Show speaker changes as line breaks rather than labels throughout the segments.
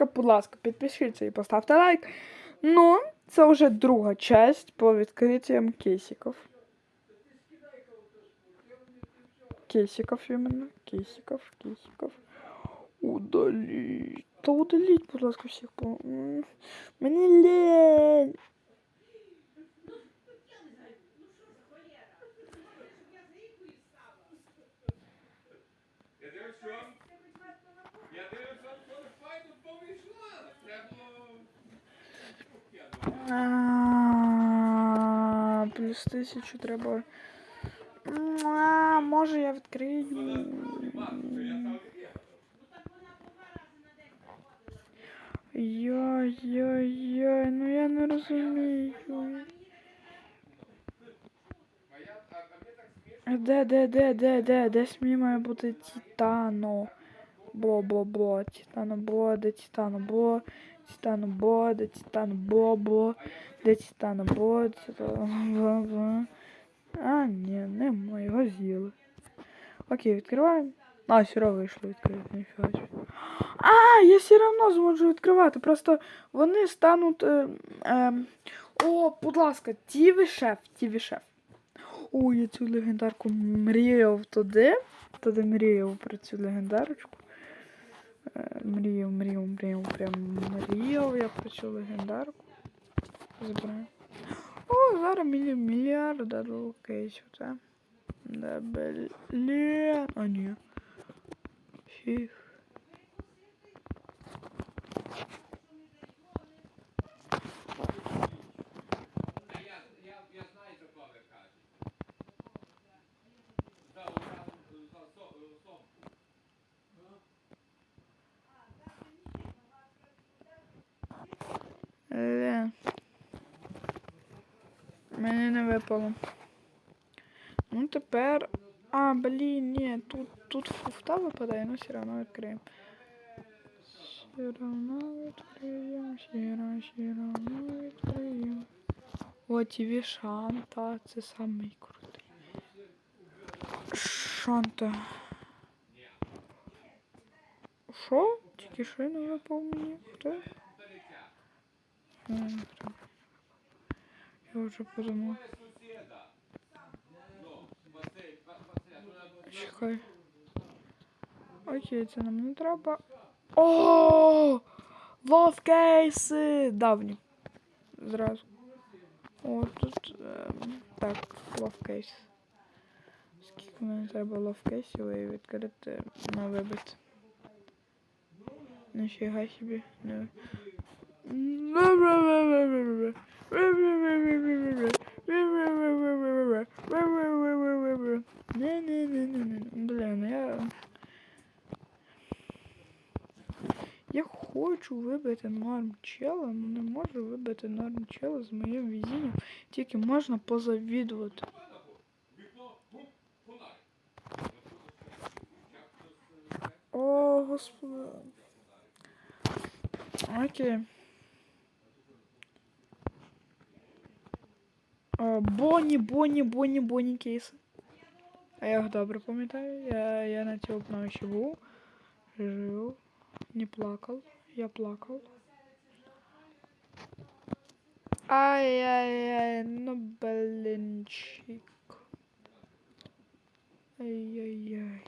ласка, будь ласка, підпишіться і поставте лайк. Ну, це вже друга часть по відкриттям кейсиків. Кейсиків іменно. Кейсиків, кейсиків. Удаліть. Та удаліть, будь ласка, всіх. по- Мені лень.
Я дивлюся, що файно повійшла. Треба.
А, Плюс тисячу треба. А, Може я відкрию. Йой-йой-йой, ну я не розумію. Де, де, де, де, де, десь мені має бути Титано. Бо, бо, бо, Титано, бо, де Титано, бо, Титано, бо, де Титано, бо, бо, де Титано, бо, бо. А, ні, нема, його з'їли. Окей, відкриваємо. А, все одно вийшло відкрити, ніфіга. А, я все одно зможу відкривати. Просто вони стануть. Е, е, о, будь ласка, тіві шеф, тіві шеф. О, я цю легендарку мріяв туди. Туди мріяв про цю легендарочку. Е, Мріяв, мріяв, мріяв, прям мріяв я хочу легендарку. Забираю. О, зараз мілі мільярд дадуть кейсів, так? Да, блін. А, ні. Фіг. випало. Ну тепер. А, блін, ні, тут, тут фуфта випадає, ну все одно відкриємо. Все одно відкриємо, все одно, все одно відкриємо. О, TV Шанта, це самий крутий. Шанта. Що? Тільки що не випав мені? Хто? М, хто? Я вже подумав. Чекай. Окей, це нам не треба. О! Ловкейси! Давні. Зразу. О, тут. ем, так, лов кейс. Скільки мені треба лов кейсів і відкрити на вибити. Ніфіга собі. Не. Не-не-не-не-не. Блін, я. Я хочу вибити норм чела, але не можу вибити норм чела з моїм везінням. Тільки можна позавідувати. О, господи. Окей. Бонні, Бонні, Бонні, Бонні кейси. А я їх добре пам'ятаю. Я, я на цій обнові ще був. Жив. Не плакав. Я плакав. Ай-яй-яй, ну блинчик. Ай-яй-яй.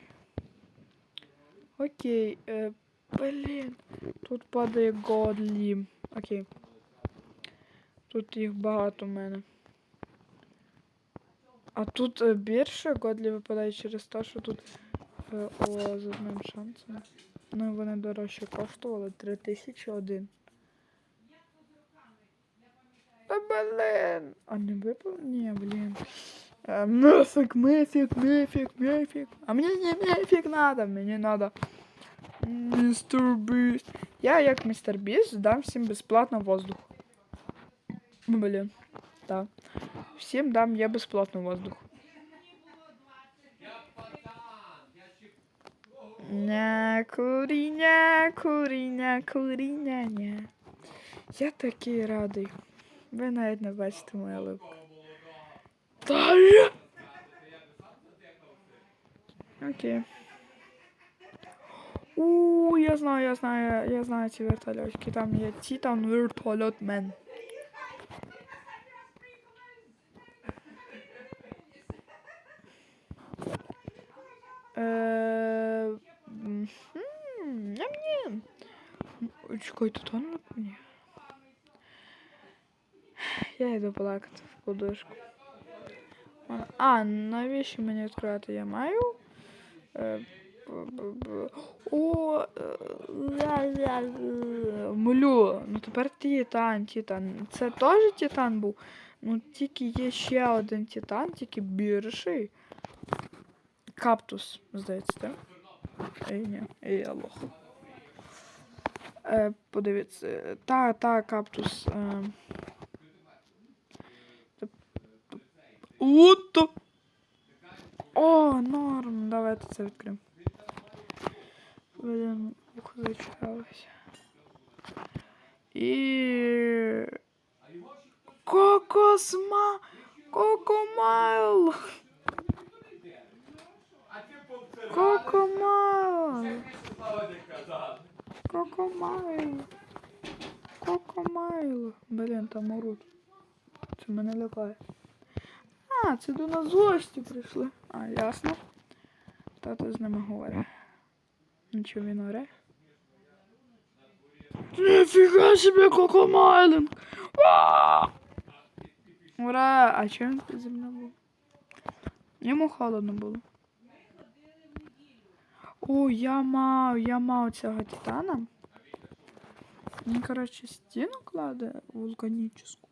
Окей, е, блін. Тут падає Годлі. Окей. Тут їх багато в мене. А тут е, більше Годлі випадає через те, що тут е, о, з одним шансом. Ну, вони дорожче коштували 3001. Та блін! А не випав? Ні, блін. Е, Мефік, мефік, мефік, мефік. А мені не мефік надо, мені надо. Містер Біст. Я, як містер Біст, дам всім безплатно воздух. Блін. Так. Всім дам я безплатно воздух. Ня, куріня, куріня, куріня, ня. Я такий радий. Ви навіть не бачите мою липку. Та я. Окей. У, я знаю, я знаю, я знаю ці вертольотики. Там є Титан вертольотмен. Ням-ням. Ой, Чекай, тут он мені. Я йду плакати в подушку. А, навіщо мені відкривати? Я маю. Е, О, е, ля-ля-ля. Млю. Ну тепер Титан, Титан. Це теж Титан був. Ну тільки є ще один Титан, тільки більший. Каптус, здається, так? Ей, ні, ей, я лох. Е, подивіться. Та, та, каптус. Е. Ото. О, норм. Давайте це відкриємо. Блін, вухо зачалося. І... Кокосма... Кокомайл!
А ти повтирай.
Кокомайл!
Більше слова не казав.
Кокомайл! Кокомайл! Блін, там оруть. Це мене лякає. А, це до нас гості прийшли. А, ясно. Тато з ними говорить. Нічого він оре. Ніфіга собі кокомайлинг! Ура! А чого він під землею був? Йому холодно було. О, я мав, я мав цього титана. Він, коротше, стіну кладе вулканічну.